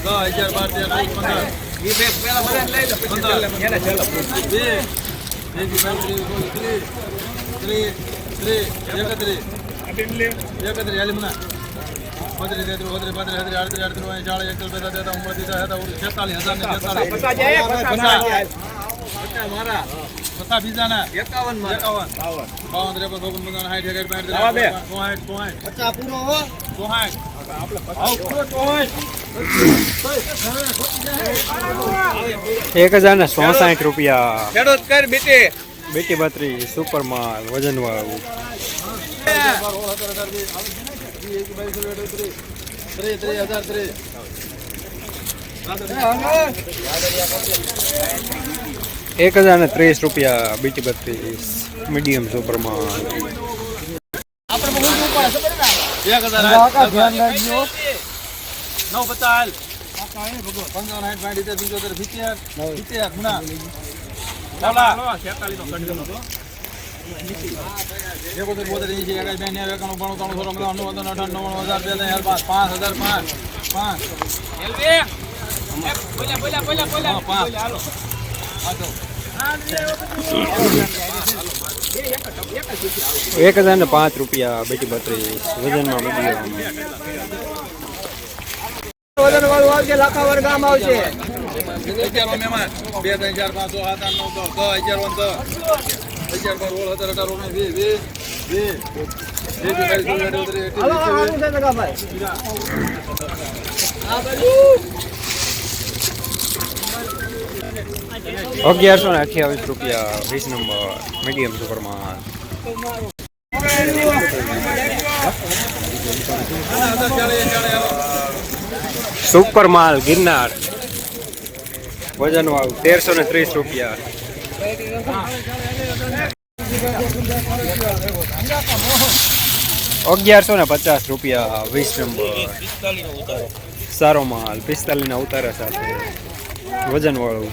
દસ હજાર બાર તેર ચૌદ પંદર બે ત્રીસ ત્રીસ ત્રીસ એકત્રીસ એકત્રીસ હાલી મુના બત્રીસ તેત્રીસ બત્રીસ પાંત્રીસ છત્રીસ આડત્રીસ આડત્રીસ ચાળીસ એકતાલીસ બેતાલીસ તેતાલીસ ઓગણત્રીસ ત્રીસ ઓગણત્રીસ છેતાલીસ હજાર ને છેતાલીસ મારા પચાસ બીજાના એકાવન એકાવન બાવન. ત્રેપન ચોપન સાઠ પાંઠ પચાસ પૂરો હો. ચોસાઠ આપણે પચાસ. આવ પૂરો ચોસાઠ એક હજાર ને ચોસાઠ રૂપિયા ખેડૂત કર બેટી. બેટી બત્રી સુપર માલ વજન વાળું ત્રીસ ત્રીસ હજાર ત્રીસ એક હજાર ને ત્રીસ રૂપિયા બેટી બત્રીસ મીડિયમ સુપર માલ એક હજાર નવ પચાસ. પાંચ હજાર પાંચ. પાંચ પાંચ. એક હજાર ને પાંચ રૂપિયા બેટી બત્રીસ વજનમાં મીડિયમ વજન વાળું આવશે લાખાવર ગામ આવશે અગિયાર મહેમાન. બે ત્રણ ચાર પાંચ છ સાત આઠ નવ દસ દસ અગિયાર વન દસ અગિયાર બાર ઓળ સત્તર અઢાર ઓગણીસ વીસ વીસ વીસ. વીસ વીસ ચોવીસ અગિયારસો ને અઠ્યાવીસ રૂપિયા, વીસ નંબર મીડિયમ સુપર માલ ચાલીસ ચાલીસ ચાલીસ સુપર માલ ગિરનાર. વજન વાળું તેરસો ને ત્રીસ રૂપિયા. અગિયારસો ને પચાસ રૂપિયા, વીસ નંબર. સારો માલ પિસ્તાલીસ ના ઉતારા સાથે. વજન વાળું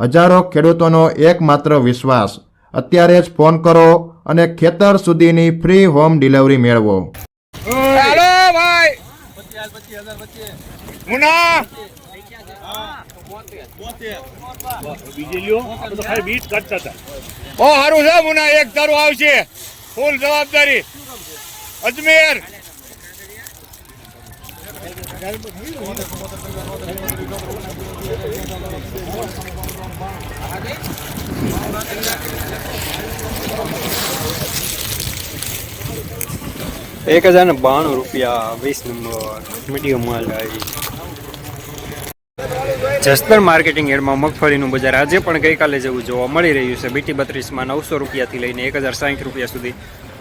હજારો ખેડૂતોનો એકમાત્ર વિશ્વાસ. અત્યારે જ ફોન કરો અને ખેતર સુધીની ફ્રી હોમ ડિલિવરી મેળવો. હાલો ભાઈ. મુના. હારું છે મુના, એક તારું આવશે. ફૂલ જવાબદારી. અજમેર. એક હજાર ને બાણું રૂપિયા વીસ નંબર મીડિયમ માલ આવી માર્કેટિંગ એડમાં મગફળીનું બજાર આજે પણ ગઈકાલે જેવું જોવા મળી રહ્યું છે. બીટી બત્રીસમાં નવસો રૂપિયાથી લઈને એક હજાર સાઠ રૂપિયા સુધી.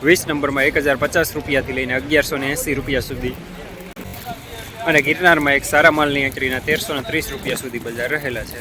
વીસ નંબરમાં એક હજાર પચાસ રૂપિયાથી લઈને અગિયારસો ને એંસી રૂપિયા સુધી. અને ગિરનારમાં એક સારા માલની એકરીના તેરસો ને ત્રીસ રૂપિયા સુધી બજાર રહેલા છે.